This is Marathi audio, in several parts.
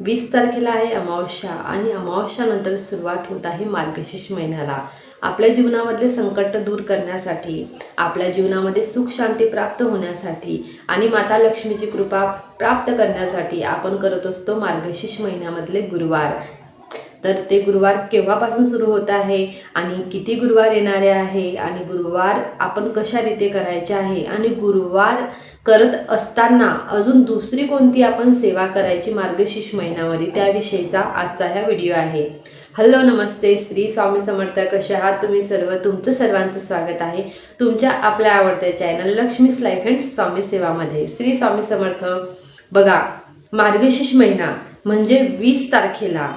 वीस तारखेला आहे अमावस्या आणि अमावस्यानंतर सुरुवात होत आहे मार्गशीर्ष महिन्याला. आपल्या जीवनामधले संकट दूर करण्यासाठी आपल्या जीवनामध्ये सुख शांती प्राप्त होण्यासाठी आणि माता लक्ष्मीची कृपा प्राप्त करण्यासाठी आपण करत असतो मार्गशीर्ष महिन्यामधले गुरुवार. तर ते गुरुवार केव्हापासून सुरू होत आहे आणि किती गुरुवार येणारे आहे आणि गुरुवार आपण कशा रीते करायचे आहे आणि गुरुवार करत असताना अजून दुसरी कोणती आपण सेवा करायची मार्गशीर्ष महिन्यामध्ये त्याविषयीचा आजचा हा व्हिडिओ आहे. हॅलो नमस्ते. श्री स्वामी समर्थ कसे आहात तुम्ही सर्व? तुमचं सर्वांचं स्वागत आहे तुमच्या आपल्या आवडत्या चॅनल लक्ष्मीस लाईफ अँड स्वामी सेवामध्ये. श्री स्वामी समर्थ बघा मार्गशीर्ष महिना म्हणजे वीस तारखेला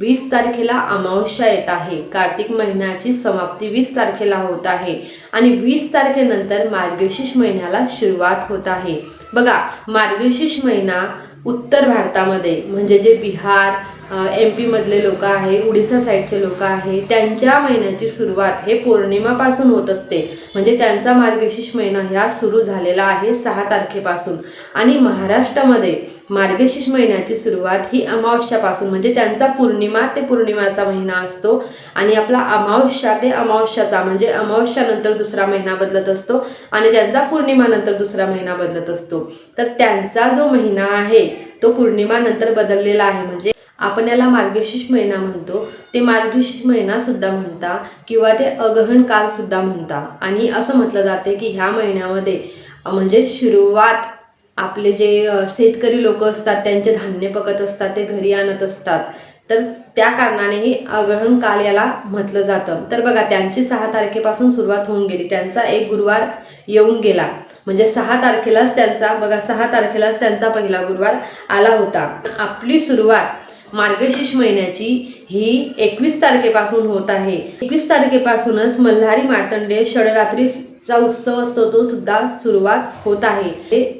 वीस तारखेला अमावस्या येत आहे. कार्तिक महिन्याची समाप्ती वीस तारखेला होत आहे आणि वीस तारखेनंतर मार्गशीर्ष महिन्याला सुरुवात होत आहे. बघा मार्गशीर्ष महिना उत्तर भारतामध्ये म्हणजे जे बिहार एम पीमधले लोक आहे उडिसा साईडचे लोक आहे त्यांच्या महिन्याची सुरुवात हे पौर्णिमापासून होत असते. म्हणजे त्यांचा मार्गशीर्ष महिना ह्या सुरू झालेला आहे सहा तारखेपासून. आणि महाराष्ट्रामध्ये मार्गशीर्ष महिन्याची सुरुवात ही अमावस्यापासून म्हणजे त्यांचा पौर्णिमा ते पौर्णिमाचा महिना असतो. आणि आपला अमावस्या ते अमावस्याचा म्हणजे अमावस्यानंतर दुसरा महिना बदलत असतो आणि त्यांचा पौर्णिमानंतर दुसरा महिना बदलत असतो. तर त्यांचा जो महिना आहे तो पौर्णिमानंतर बदललेला आहे. म्हणजे आपण याला मार्गशीर्ष महिना म्हणतो. ते मार्गशीर्ष महिना सुद्धा म्हणता किंवा ते अगहण काल सुद्धा म्हणता. आणि असं म्हटलं जाते की ह्या महिन्यामध्ये म्हणजे सुरुवात आपले जे शेतकरी लोक असतात त्यांचे धान्य पकत असतात ते घरी आणत असतात. तर त्या कारणानेही अग्रहण काल याला म्हटलं जातं. तर बघा त्यांची सहा तारखेपासून सुरुवात होऊन गेली. त्यांचा एक गुरुवार येऊन गेला. म्हणजे सहा तारखेलाच त्यांचा बघा सहा तारखेलाच त्यांचा पहिला गुरुवार आला होता. आपली सुरुवात मार्गशीर्ष महिन्याची ही एकवीस तारखेपासून होत आहे. एकवीस तारखेपासूनच मल्हारी मार्तंडे षडरात्रीचा उत्सव असतो तो सुद्धा सुरुवात होत आहे.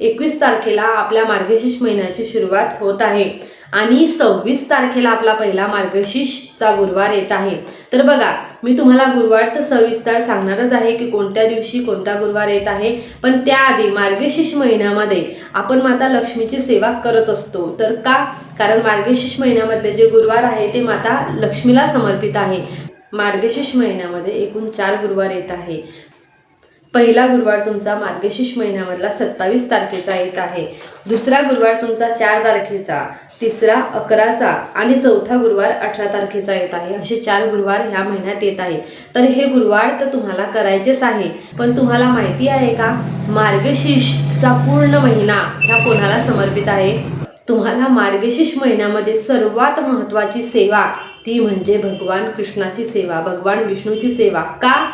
एकवीस तारखेला आपल्या मार्गशीर्ष महिन्याची सुरुवात होत आहे. आणि सव्वीस तारखेला आपला पहिला मार्गशीर्षचा गुरुवार येत आहे. तर बघा मी तुम्हाला गुरुवार तर सविस्तर सांगणारच आहे की कोणत्या दिवशी कोणता गुरुवार येत आहे पण त्याआधी मार्गशीर्ष महिन्यामध्ये आपण माता लक्ष्मीची सेवा करत असतो. तर का? कारण मार्गशीर्ष महिन्यामधले जे गुरुवार आहे ते माता लक्ष्मीला समर्पित आहे. मार्गशीर्ष महिन्यामध्ये एकूण चार गुरुवार येत आहे. पहिला गुरुवार तुमचा मार्गशीर्ष महिन्यामधला सत्तावीस तारखेचा येत आहे. दुसरा गुरुवार तुमचा चार तारखेचा. तिसरा अकराचा आणि चौथा गुरुवार अठरा तारखेचा येत आहे. असे चार गुरुवार ह्या महिन्यात येत आहे. तर हे गुरुवार तर तुम्हाला करायचेच आहे. पण तुम्हाला माहिती आहे का? मार्गशीर्षचा पूर्ण महिना ह्या कोणाला समर्पित आहे? तुम्हाला मार्गशीर्ष महिन्यामध्ये सर्वात महत्त्वाची सेवा ती म्हणजे भगवान कृष्णाची सेवा भगवान विष्णूची सेवा. का?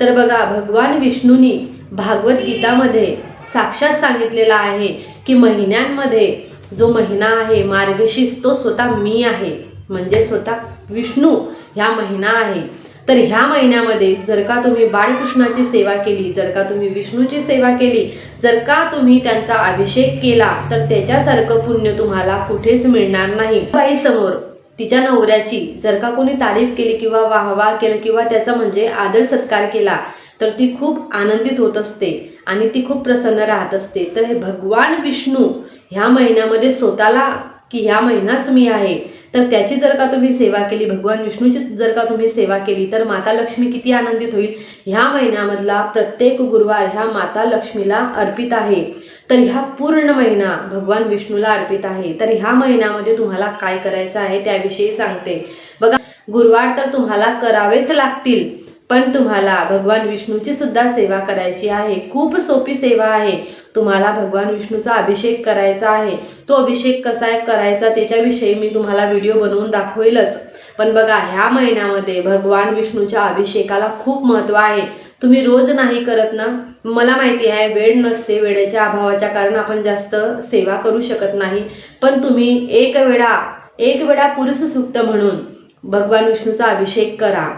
तर बघा भगवान विष्णूनी भागवत गीतामध्ये साक्षात सांगितलेला आहे की महिन्यांमध्ये जो महिना आहे मार्गशीर्ष तो स्वतः मी आहे. म्हणजे स्वतः विष्णू ह्या महिना आहे. तर ह्या महिन्यामध्ये जर का तुम्ही बाळकृष्णाची सेवा केली जर का तुम्ही विष्णूची सेवा केली जर का तुम्ही त्यांचा अभिषेक केला तर त्याच्यासारखं पुण्य तुम्हाला कुठेच मिळणार नाही. बाई समोर तिच्या नवऱ्याची जर का कोणी तारीफ केली किंवा वाहवा केला किंवा त्याचा म्हणजे आदर सत्कार केला तर ती खूप आनंदित होत असते आणि ती खूप प्रसन्न राहत असते. तर हे भगवान विष्णू ह्या महिन्यामध्ये स्वतःला की ह्या महिनाच मी आहे तर त्याची जर का तुम्ही सेवा केली भगवान विष्णूची जर का तुम्ही सेवा केली तर माता लक्ष्मी किती आनंदित होईल? ह्या महिन्यामधला प्रत्येक गुरुवार ह्या माता लक्ष्मीला अर्पित आहे. तर ह्या पूर्ण महिना भगवान विष्णूला अर्पित आहे. तर ह्या महिन्यामध्ये तुम्हाला काय करायचं आहे त्याविषयी सांगते. बघा गुरुवार तर तुम्हाला करावेच लागतील पण तुम्हाला भगवान विष्णूची सुद्धा सेवा करायची आहे. खूप सोपी सेवा आहे. तुम्हाला भगवान विष्णूचा अभिषेक करायचा आहे. तो अभिषेक कसा आहे करायचा त्याच्याविषयी मी तुम्हाला व्हिडिओ बनवून दाखवेलच. पण बघा ह्या महिन्यामध्ये भगवान विष्णूच्या अभिषेकाला खूप महत्त्व आहे. तुम्ही रोज नाही करत ना? मला माहिती आहे वेळ नसते वेळेच्या अभावाच्या कारण आपण जास्त सेवा करू शकत नाही. पण तुम्ही एक वेळा एक वेळा पुरुष सुक्त म्हणून भगवान विष्णूचा अभिषेक करा.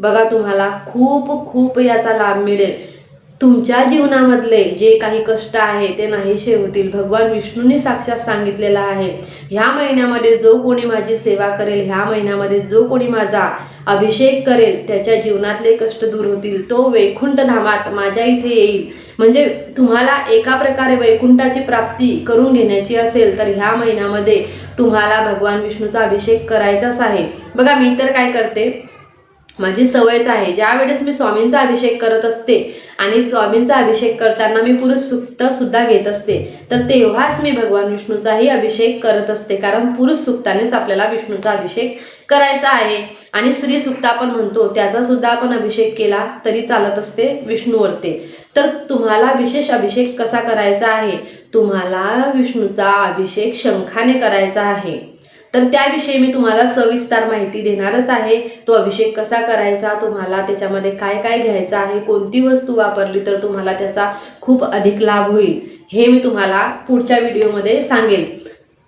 बघा तुम्हाला खूप खूप याचा लाभ मिळेल. तुमच्या जीवनामधले जे काही कष्ट आहे ते नाहीसे होतील भगवान विष्णूंनी साक्षात सांगितलेलं आहे ह्या महिन्यामध्ये जो कोणी माझी सेवा करेल ह्या महिन्यामध्ये जो कोणी माझा अभिषेक करेल त्याच्या जीवनातले कष्ट दूर होतील. तो वैकुंठ धामात माझ्या इथे येईल. म्हणजे तुम्हाला एका प्रकारे वैकुंठाची प्राप्ती करून घेण्याची असेल तर ह्या महिन्यामध्ये तुम्हाला भगवान विष्णूचा अभिषेक करायचाच आहे. बघा मी तर काय करते? माझी सवयच आहे. ज्यावेळेस मी स्वामींचा अभिषेक करत असते आणि स्वामींचा अभिषेक करताना मी पुरुष सुद्धा घेत असते तर तेव्हाच मी भगवान विष्णूचाही अभिषेक करत असते. कारण पुरुष सुक्तानेच आपल्याला विष्णूचा अभिषेक करायचा आहे. आणि स्त्री सुक्त आपण म्हणतो त्याचा सुद्धा आपण अभिषेक केला तरी चालत असते विष्णूवरते. तर तुम्हाला विशेष अभिषेक कसा करायचा आहे? तुम्हाला विष्णूचा अभिषेक शंखाने करायचा आहे. तर त्याविषयी मी तुम्हाला सविस्तर माहिती देणारच आहे. तो अभिषेक कसा करायचा तुम्हाला त्याच्यामध्ये काय काय घ्यायचं आहे कोणती वस्तू वापरली तर तुम्हाला त्याचा खूप अधिक लाभ होईल हे मी तुम्हाला पुढच्या व्हिडिओमध्ये सांगेल.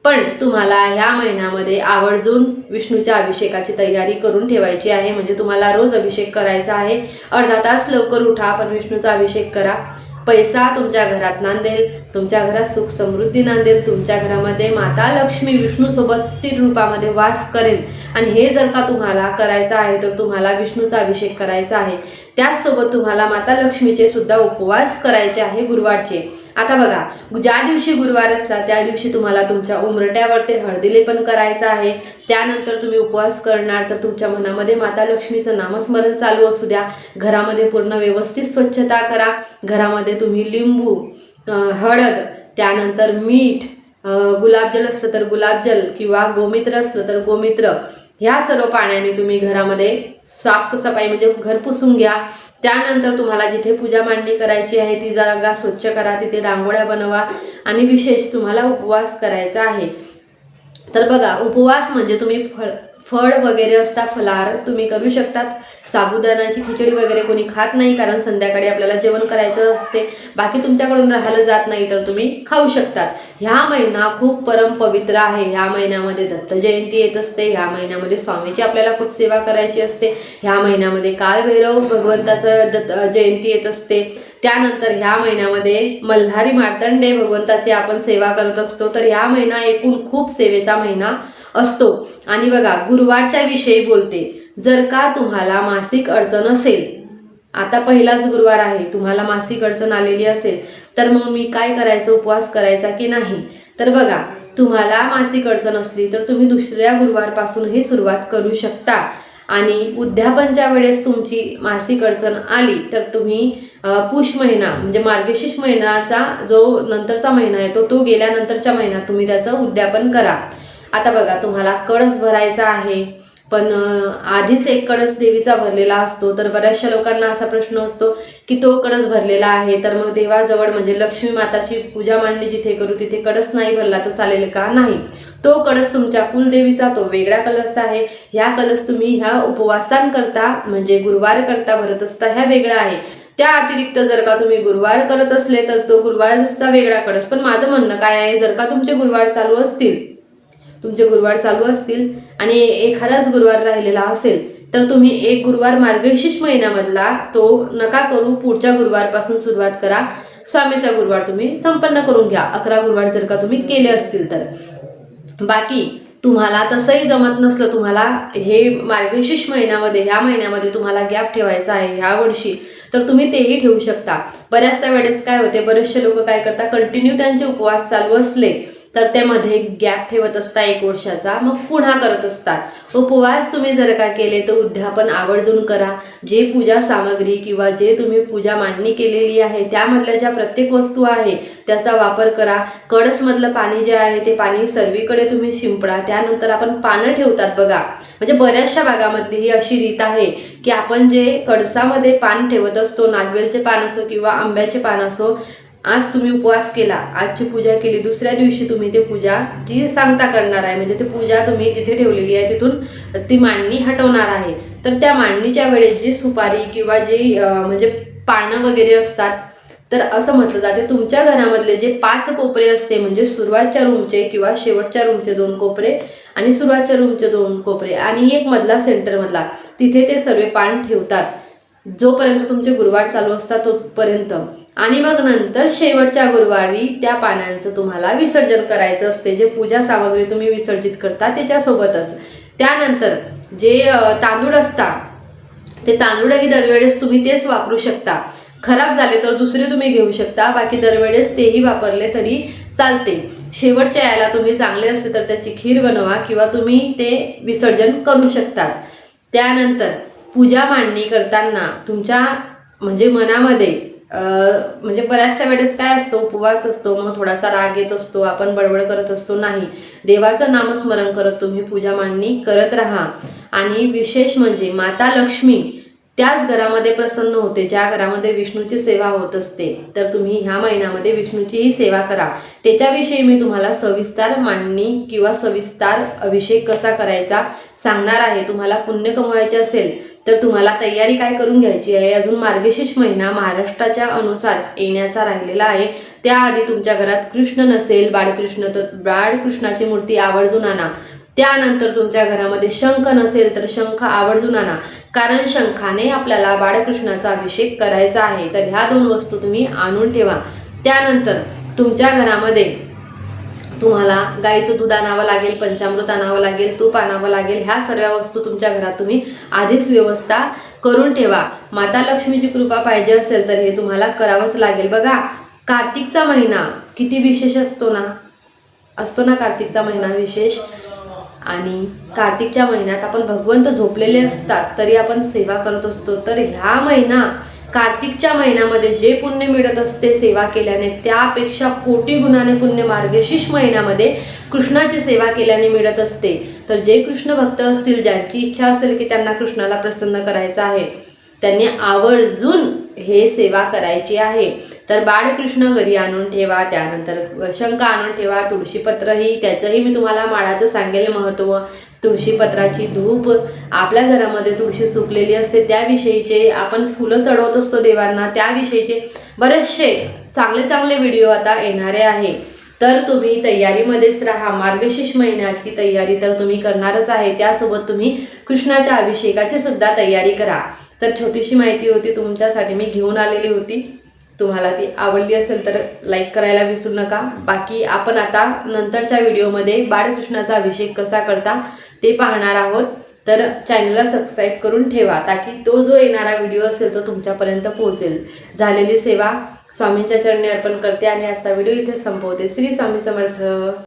पण तुम्हाला ह्या महिन्यामध्ये आवर्जून विष्णूच्या अभिषेकाची तयारी करून ठेवायची आहे. म्हणजे तुम्हाला रोज अभिषेक करायचा आहे. अर्धा तास लवकर उठा पण विष्णूचा अभिषेक करा. पैसा तुमच्या घरात नांदेल तुमच्या घरात सुख समृद्धी नांदेल तुमच्या घरामध्ये माता लक्ष्मी विष्णूसोबत स्थिर रूपामध्ये वास करेल. आणि हे जर का तुम्हाला करायचं आहे तर तुम्हाला विष्णूचा अभिषेक करायचा आहे. त्याचसोबत तुम्हाला माता लक्ष्मीचे सुद्धा उपवास करायचे आहे गुरुवारचे. आता बघा ज्या दिवशी गुरुवार असला त्या दिवशी तुम्हाला तुमच्या उमरट्यावर ते हळदीले पण करायचं आहे. त्यानंतर तुम्ही उपवास करणार तर तुमच्या मनामध्ये माता लक्ष्मीचं नामस्मरण चालू असू द्या. घरामध्ये पूर्ण व्यवस्थित स्वच्छता करा. घरामध्ये तुम्ही लिंबू हळद त्यानंतर मीठ गुलाबजल असलं तर गुलाबजल किंवा गोमित्र असलं तर गोमित्र. ह्या सर्व पाण्याने तुम्ही घरामध्ये साफसफाई म्हणजे घर पुसून घ्या. त्यानंतर तुम्हाला जिथे पूजा मांडणी करायची आहे ती जागा स्वच्छ करा तिथे रांगोळ्या बनवा आणि विशेष तुम्हाला उपवास करायचा आहे. तर बघा उपवास म्हणजे तुम्ही फळ फळ वगैरे असता फलार तुम्ही करू शकतात. साबुदाण्याची खिचडी वगैरे कोणी खात नाही कारण संध्याकाळी आपल्याला जेवण करायचं असते. बाकी तुमच्याकडून राहिलं जात नाही तर तुम्ही खाऊ शकतात. ह्या महिना खूप परम पवित्र आहे. ह्या महिन्यामध्ये दत्त जयंती येत असते. ह्या महिन्यामध्ये स्वामीची आपल्याला खूप सेवा करायची असते. ह्या महिन्यामध्ये कालभैरव भगवंताचं दत्त जयंती येत असते. त्यानंतर ह्या महिन्यामध्ये मल्हारी मार्तंडे भगवंताची आपण सेवा करत असतो. तर ह्या महिना एकूण खूप सेवेचा महिना असतो. आणि बघा गुरुवारच्या विषयी बोलते जर का तुम्हाला मासिक अडचण असेल आता पहिलाच गुरुवार आहे तुम्हाला मासिक अडचण आलेली असेल तर मग मी काय करायचं उपवास करायचा की नाही? तर बघा तुम्हाला मासिक अडचण असली तर तुम्ही दुसऱ्या गुरुवारपासूनही सुरुवात करू शकता. आणि उद्यापनच्या वेळेस तुमची मासिक अडचण आली तर तुम्ही पुष महिना म्हणजे मार्गशीर्ष महिन्याचा जो नंतरचा महिना आहे तो तो गेल्यानंतरच्या महिन्यात तुम्ही त्याचं उद्यापन करा. आता बघा तुम्हाला कळस भरायचा आहे पण आधीच एक कळस देवीचा भरलेला असतो तर बऱ्याचशा लोकांना असा प्रश्न असतो की तो कळस भरलेला आहे तर मग देवाजवळ म्हणजे लक्ष्मी माताची पूजा मांडणी जिथे करू तिथे कळस नाही भरला तर चालेल का? नाही. तो कळस तुमच्या कुलदेवीचा तो वेगळा कलश आहे. ह्या कलश तुम्ही ह्या उपवासांकरता म्हणजे गुरुवार करता भरत असता ह्या वेगळा आहे. त्या अतिरिक्त जर का तुम्ही गुरुवार करत असले तर तो गुरुवारचा वेगळा कळस. पण माझं म्हणणं काय आहे जर का तुमचे गुरुवार चालू असतील तुमचे गुरुवार चालू असतील आणि एखादाच गुरुवार राहिलेला असेल तर तुम्ही एक गुरुवार मार्गशीर्ष महिन्यामधला तो नका करू पुढच्या गुरुवारपासून सुरुवात करा. स्वामीचा गुरुवार तुम्ही संपन्न करून घ्या. अकरा गुरुवार जर का तुम्ही केले असतील तर. बाकी तुम्हाला तसंही जमत नसलं तुम्हाला हे मार्गशीर्ष महिन्यामध्ये ह्या महिन्यामध्ये तुम्हाला गॅप ठेवायचा आहे ह्या वर्षी तर तुम्ही तेही ठेवू शकता. बऱ्याचशा वेळेस काय होते बरेचसे लोक काय करतात कंटिन्यू त्यांचे उपवास चालू असले तर त्यामध्ये गॅप ठेवत असता एक वर्षाचा मग पुन्हा करत असतात. उपवास तुम्ही जर का केले तर उद्यापन आवर्जून करा. जे पूजा सामग्री किंवा जे तुम्ही पूजा मांडणी केलेली आहे त्यामधल्या ज्या प्रत्येक वस्तू आहे त्याचा वापर करा. कडसमधलं पाणी जे आहे ते पाणी सर्वीकडे तुम्ही शिंपडा. त्यानंतर आपण पानं ठेवतात बघा. म्हणजे बऱ्याचशा भागामधली ही अशी रीत आहे की आपण जे कडसामध्ये पान ठेवत असतो नागवेलचे पान असो किंवा आंब्याचे पान असो आज तुम्ही उपवास केला आजची पूजा केली दुसऱ्या दिवशी तुम्ही ते पूजा जी सांगता करणार आहे म्हणजे ते पूजा तुम्ही जिथे ठेवलेली आहे तिथून ती मांडणी हटवणार आहे. तर त्या मांडणीच्या वेळेस जी सुपारी किंवा जी म्हणजे पानं वगैरे असतात तर असं म्हटलं जाते तुमच्या घरामधले जे पाच कोपरे असते म्हणजे सुरुवातच्या रूमचे किंवा शेवटच्या रूमचे दोन कोपरे आणि सुरुवातच्या रूमचे दोन कोपरे आणि एक मधला सेंटरमधला तिथे ते सर्व पान ठेवतात. जोपर्यंत तुमचे गुरुवार चालू असतात तोपर्यंत. आणि मग नंतर शेवटच्या गुरुवारी त्या पाण्यांचं तुम्हाला विसर्जन करायचं असते. जे पूजा सामग्री तुम्ही विसर्जित करता त्याच्यासोबतच. त्यानंतर जे तांदूळ असतात ते तांदूळही दरवेळेस तुम्ही तेच वापरू शकता. खराब झाले तर दुसरे तुम्ही घेऊ शकता. बाकी दरवेळेस तेही वापरले तरी चालते. शेवटच्या याला तुम्ही चांगले असते तर त्याची खीर बनवा किंवा तुम्ही ते विसर्जन करू शकतात. त्यानंतर पूजा मांडणी करताना तुमच्या म्हणजे मनामध्ये म्हणजे बऱ्याचशा वेळेस काय असतो उपवास असतो मग थोडासा राग येत असतो आपण बडबड करत असतो नाही. देवाचं नामस्मरण करत तुम्ही पूजा मांडणी करत राहा. आणि विशेष म्हणजे माता लक्ष्मी त्याच घरामध्ये प्रसन्न होते ज्या घरामध्ये विष्णूची सेवा होत असते तर तुम्ही ह्या महिन्यामध्ये विष्णूचीही सेवा करा. त्याच्याविषयी मी तुम्हाला सविस्तर मांडणी किंवा सविस्तर अभिषेक कसा करायचा सांगणार आहे. तुम्हाला पुण्य कमवायचे असेल तर तुम्हाला तयारी काय करून घ्यायची आहे? अजून मार्गशीर्ष महिना महाराष्ट्राच्या अनुसार येण्याचा राहिलेला आहे. त्याआधी तुमच्या घरात कृष्ण नसेल बाळकृष्ण तर बाळकृष्णाची मूर्ती आवर्जून आणा. त्यानंतर तुमच्या घरामध्ये शंख नसेल तर शंख आवर्जून आणा. कारण शंखाने आपल्याला बाळकृष्णाचा अभिषेक करायचा आहे. तर ह्या दोन वस्तू तुम्ही आणून ठेवा. त्यानंतर तुमच्या घरामध्ये तुम्हाला गाईचं दूध आणावं लागेल पंचामृत आणावं लागेल तूप आणावं लागेल ह्या सर्व वस्तू तुमच्या घरात तुम्ही आधीच व्यवस्था करून ठेवा. माता लक्ष्मीची कृपा पाहिजे असेल तर हे तुम्हाला करावंच लागेल. बघा कार्तिकचा महिना किती विशेष असतो ना? असतो ना कार्तिकचा महिना विशेष? आणि कार्तिकच्या महिन्यात आपण भगवंत झोपलेले असतात तरी आपण सेवा करत असतो. तर ह्या महिना कार्तिकच्या महिन्यामध्ये जे पुण्य मिळत असते सेवा केल्याने त्यापेक्षा कोटी गुणाने पुण्य मार्गशीर्ष महिन्यामध्ये कृष्णाची सेवा केल्याने मिळत असते. तर जे कृष्ण भक्त असतील ज्यांची इच्छा असेल की त्यांना कृष्णाला प्रसन्न करायचं आहे त्यांनी आवर्जून हे सेवा करायची आहे. तर बाळकृष्ण घरी आणून ठेवा त्यानंतर शंख आणून ठेवा तुळशीपत्रही त्याचंही मी तुम्हाला माळाचं सांगेल महत्त्व तुळशीपत्राची धूप आपल्या घरामध्ये तुळशी सुकलेली असते त्याविषयीचे आपण फुलं चढवत असतो देवांना त्याविषयीचे बरेचसे चांगले चांगले व्हिडिओ आता येणारे आहे. तर तुम्ही तयारीमध्येच राहा मार्गशीर्ष महिन्याची तयारी तर तुम्ही करणारच आहे त्यासोबत तुम्ही कृष्णाच्या अभिषेकाची सुद्धा तयारी करा. तर छोटीशी माहिती होती तुमच्यासाठी. मी घेऊन आलेली होती. तुम्हाला ती आवडली असेल तर लाईक करायला विसरू नका. बाकी आपण आता नंतरच्या व्हिडिओमध्ये बाळकृष्णाचा अभिषेक कसा करता ते पाहणार आहोत. तर चॅनलला सबस्क्राईब करून ठेवा ताकी तो जो येणारा व्हिडिओ असेल तो तुमच्यापर्यंत पोहोचेल. झालेली सेवा स्वामींच्या चरणी अर्पण करते आणि आजचा व्हिडिओ इथे संपवते. श्री स्वामी समर्थ.